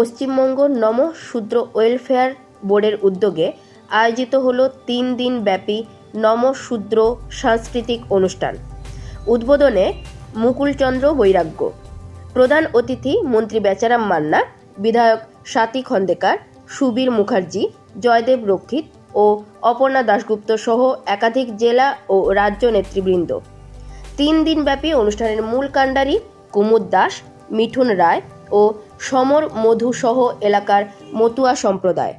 পশ্চিমবঙ্গ নম শূদ্র ওয়েলফেয়ার বোর্ডের উদ্যোগে আয়োজিত হল তিন দিন ব্যাপী নম শূদ্র সাংস্কৃতিক অনুষ্ঠান। উদ্বোধনে মুকুলচন্দ্র বৈরাগ্য, প্রধান অতিথি মন্ত্রী বেচারাম মান্না, বিধায়ক স্বাতী খন্দেকার, সুবীর মুখার্জি, জয়দেব রক্ষিত ও অপর্ণা দাশগুপ্ত সহ একাধিক জেলা ও রাজ্য নেতৃবৃন্দ। তিন দিনব্যাপী অনুষ্ঠানের মূল কাণ্ডারি কুমুদ দাস, মিঠুন রায় ও সমর মধুসহ এলাকার মতুয়া সম্প্রদায়।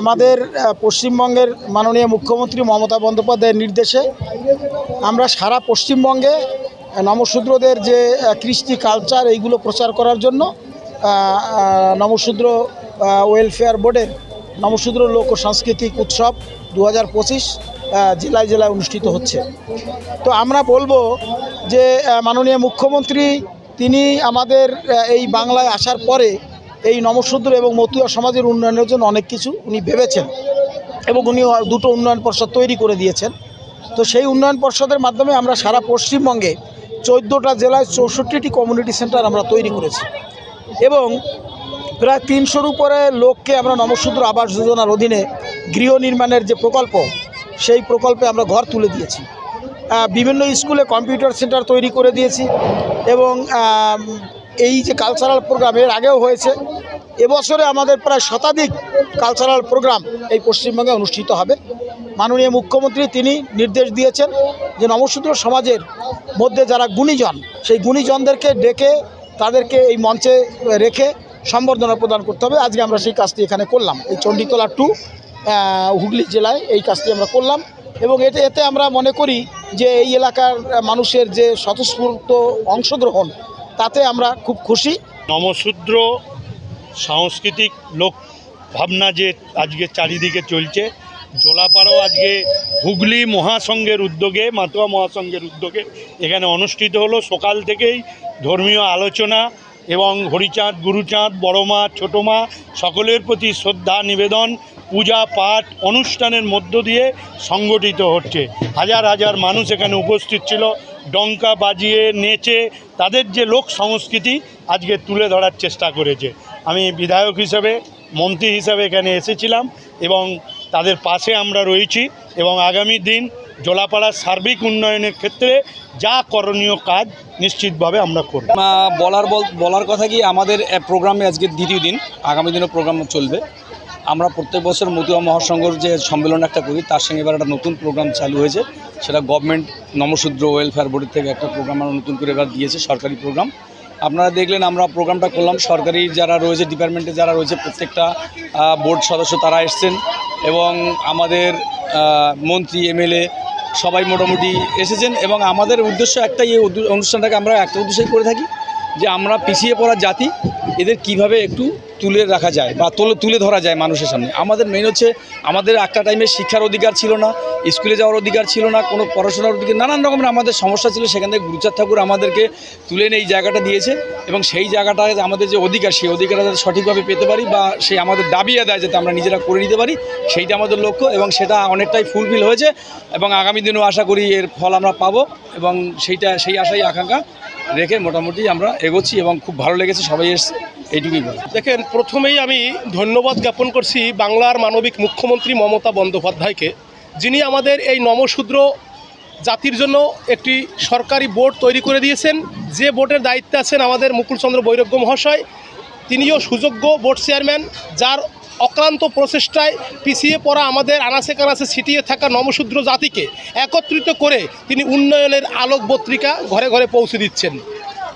আমাদের পশ্চিমবঙ্গের মাননীয় মুখ্যমন্ত্রী মমতা বন্দ্যোপাধ্যায়ের নির্দেশে আমরা সারা পশ্চিমবঙ্গে নমশূদ্রদের যে কৃষ্টি কালচার এইগুলো প্রচার করার জন্য নমশূদ্র ওয়েলফেয়ার বোর্ডের নমশূদ্র লোক ও সাংস্কৃতিক উৎসব দু হাজার পঁচিশ জেলায় জেলায় অনুষ্ঠিত হচ্ছে। তো আমরা বলব যে মাননীয় মুখ্যমন্ত্রী তিনি আমাদের এই বাংলায় আসার পরে এই নমশূদ্র এবং মতুয়া সমাজের উন্নয়নের জন্য অনেক কিছু উনি ভেবেছেন এবং উনি দুটো উন্নয়ন পর্ষদ তৈরি করে দিয়েছেন। তো সেই উন্নয়ন পর্ষদের মাধ্যমে আমরা সারা পশ্চিমবঙ্গে চোদ্দোটা জেলায় চৌষট্টিটি কমিউনিটি সেন্টার আমরা তৈরি করেছি এবং প্রায় তিনশোর উপরে লোককে আমরা নমশূদ্র আবাস যোজনার অধীনে গৃহ নির্মাণের যে প্রকল্প, সেই প্রকল্পে আমরা ঘর তুলে দিয়েছি। বিভিন্ন স্কুলে কম্পিউটার সেন্টার তৈরি করে দিয়েছি। এবং এই যে কালচারাল প্রোগ্রাম এর আগেও হয়েছে, এবছরে আমাদের প্রায় শতাধিক কালচারাল প্রোগ্রাম এই পশ্চিমবঙ্গে অনুষ্ঠিত হবে। মাননীয় মুখ্যমন্ত্রী তিনি নির্দেশ দিয়েছেন যে নমশূদ্র সমাজের মধ্যে যারা গুণীজন, সেই গুণীজনদেরকে ডেকে তাদেরকে এই মঞ্চে রেখে সম্বর্ধনা প্রদান করতে হবে। আজকে আমরা সেই কাজটি এখানে করলাম। এই চণ্ডীতলা টু হুগলি জেলায় এই কাজটি আমরা করলাম। এবং এতে এতে আমরা মনে করি যে এই এলাকার মানুষের যে স্বতঃস্ফূর্ত অংশগ্রহণ, তাতে আমরা খুব খুশি। নমশূদ্র সাংস্কৃতিক লোক ভাবনা যে আজকে চারিদিকে চলছে, জোলাপাড়াও আজকে হুগলি মহাসংঘের উদ্যোগে, মাতুয়া মহাসংঘের উদ্যোগে এখানে অনুষ্ঠিত হলো। সকাল থেকেই ধর্মীয় আলোচনা এবং হরিচাঁদ, গুরুচাঁদ বড় মা ছোটো মা সকলের প্রতি শ্রদ্ধা নিবেদন। পূজা পাঠ অনুষ্ঠানের মধ্য দিয়ে সংগঠিত হচ্ছে। হাজার হাজার মানুষ এখানে উপস্থিত ছিল, ডঙ্কা বাজিয়ে নেচে তাদের যে লোক সংস্কৃতি আজকে তুলে ধরার চেষ্টা করেছে। আমি বিধায়ক হিসেবে, মন্ত্রী হিসাবে এখানে এসেছিলাম এবং তাদের পাশে আমরা রয়েছি এবং আগামী দিন জলাপাড়ার সার্বিক উন্নয়নের ক্ষেত্রে যা করণীয় কাজ নিশ্চিতভাবে আমরা করব। বলার বল, বলার কথা কি আমাদের প্রোগ্রামে আজকে দ্বিতীয় দিন, আগামী দিনও প্রোগ্রাম চলবে? আমরা প্রত্যেক বছর মতুয়া মহাসংঘর যে সম্মেলন একটা করি, তার সঙ্গে এবার একটা নতুন প্রোগ্রাম চালু হয়েছে। সেটা গভর্নমেন্ট নমশূদ্র ওয়েলফেয়ার বোর্ডের থেকে একটা প্রোগ্রাম আমরা নতুন করে এবার দিয়েছে, সরকারি প্রোগ্রাম আপনারা দেখলেন আমরা প্রোগ্রামটা করলাম। সরকারি যারা রয়েছে ডিপার্টমেন্টে যারা রয়েছে, প্রত্যেকটা বোর্ড সদস্য তারা এসছেন এবং আমাদের মন্ত্রী, এমএলএ সবাই মোটামুটি এসেছেন এবং আমাদের উদ্দেশ্য একটাই, এই অনুষ্ঠানটাকে আমরা একটা উদ্দেশ্যই করে থাকি যে আমরা পিছিয়ে পড়া জাতি, এদের কীভাবে একটু তুলে রাখা যায় বা তুলে তুলে ধরা যায় মানুষের সামনে। আমাদের মেন হচ্ছে, আমাদের একটা টাইমে শিক্ষার অধিকার ছিল না, স্কুলে যাওয়ার অধিকার ছিল না, কোনো পড়াশোনার অধিকার, নানান রকমের আমাদের সমস্যা ছিল, সেখান থেকে গুরুচাঁদ ঠাকুর আমাদেরকে তুলে এনে এই জায়গাটা দিয়েছে এবং সেই জায়গাটা আমাদের যে অধিকার, সেই অধিকারটা যাতে সঠিকভাবে পেতে পারি বা সেই আমাদের দাবি আদায় যাতে আমরা নিজেরা করে নিতে পারি, সেইটা আমাদের লক্ষ্য এবং সেটা অনেকটাই ফুলফিল হয়েছে এবং আগামী দিনেও আশা করি এর ফল আমরা পাবো এবং সেইটা, সেই আশাই, আকাঙ্ক্ষা রেখে মোটামুটি আমরা এগোচ্ছি এবং খুব ভালো লেগেছে, সবাই এসছে। এইটুকুই দেখেন, প্রথমেই আমি ধন্যবাদ জ্ঞাপন করছি বাংলার মানবিক মুখ্যমন্ত্রী মমতা বন্দ্যোপাধ্যায়কে, যিনি আমাদের এই নমশূদ্র জাতির জন্য একটি সরকারি বোর্ড তৈরি করে দিয়েছেন। যে বোর্ডের দায়িত্বে আছেন আমাদের মুকুলচন্দ্র বৈরাগ্য মহাশয়, তিনিও সুযোগ্য বোর্ড চেয়ারম্যান, যার অক্লান্ত প্রচেষ্টায় পিছিয়ে পড়া আমাদের আনাচে কানাচে ছিটিয়ে থাকা নমশূদ্র জাতিকে একত্রিত করে তিনি উন্নয়নের আলোক পত্রিকা ঘরে ঘরে পৌঁছে দিচ্ছেন।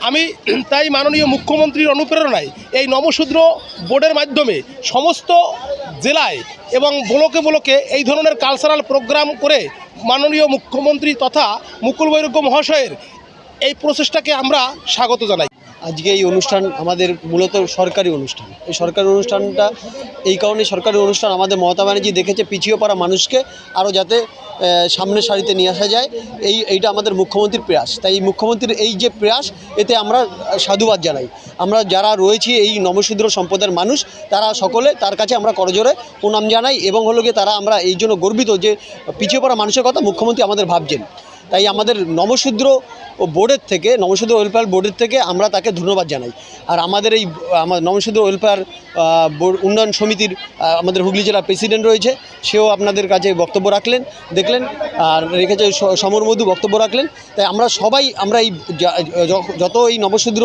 আমি তাই মাননীয় মুখ্যমন্ত্রীর অনুপ্রেরণায় এই নবশূদ্র বোর্ডের মাধ্যমে সমস্ত জেলায় এবং ব্লকে ব্লকে এই ধরনের কালচারাল প্রোগ্রাম করে মাননীয় মুখ্যমন্ত্রী তথা মুকুল বৈরোগ্য মহাশয়ের এই প্রচেষ্টাকে আমরা স্বাগত জানাই। আজকে এই অনুষ্ঠান আমাদের মূলত সরকারি অনুষ্ঠান। এই সরকারি অনুষ্ঠানটা, এই কারণে সরকারি অনুষ্ঠান আমাদের মমতা ব্যানার্জি দেখেছে পিছিয়ে পড়া মানুষকে আরও যাতে সামনের সারিতে নিয়ে আসা যায়। এই, এইটা আমাদের মুখ্যমন্ত্রীর প্রয়াস। তাই এই মুখ্যমন্ত্রীর এই যে প্রয়াস, এতে আমরা সাধুবাদ জানাই। আমরা যারা রয়েছি এই নমশূদ্র সম্প্রদায়ের মানুষ, তারা সকলে তার কাছে আমরা করজোরে প্রণাম জানাই এবং হলো গিয়ে তারা আমরা এই জন্য গর্বিত যে পিছিয়ে পড়া মানুষের কথা মুখ্যমন্ত্রী আমাদের ভাবছেন। তাই আমাদের নবশূদ্র ও বোর্ডের থেকে নবশূদ্র ওয়েলফেয়ার বোর্ডের থেকে আমরা তাকে ধন্যবাদ জানাই। আর আমাদের এই, আমার নবশূদ্র ওয়েলফেয়ার বোর্ড উন্নয়ন সমিতির আমাদের হুগলি জেলার প্রেসিডেন্ট রয়েছে, সেও আপনাদের কাছে বক্তব্য রাখলেন, দেখলেন, আর রেখেছে সমর মধু বক্তব্য রাখলেন। তাই আমরা সবাই, আমরা এই যত এই নবশূদ্র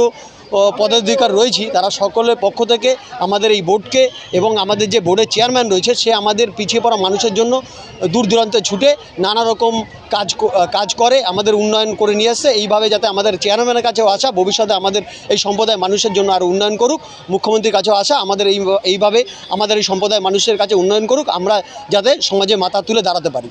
পদাধিকার রয়েছি, তারা সকলের পক্ষ থেকে আমাদের এই বোর্ডকে এবং আমাদের যে বোর্ডের চেয়ারম্যান রয়েছে, সে আমাদের পিছিয়ে পড়া মানুষের জন্য দূর দূরান্তে ছুটে নানা রকম কাজ কাজ করে, আমাদের উন্নয়ন করে নিয়ে আসছে। এইভাবে যাতে আমাদের চেয়ারম্যানের কাছেও আসা, ভবিষ্যতে আমাদের এই সম্প্রদায় মানুষের জন্য আরও উন্নয়ন করুক, মুখ্যমন্ত্রীর কাছেও আসা, আমাদের এই, এইভাবে আমাদের এই সম্প্রদায় মানুষের কাছে উন্নয়ন করুক, আমরা যাতে সমাজে মাথা তুলে দাঁড়াতে পারি।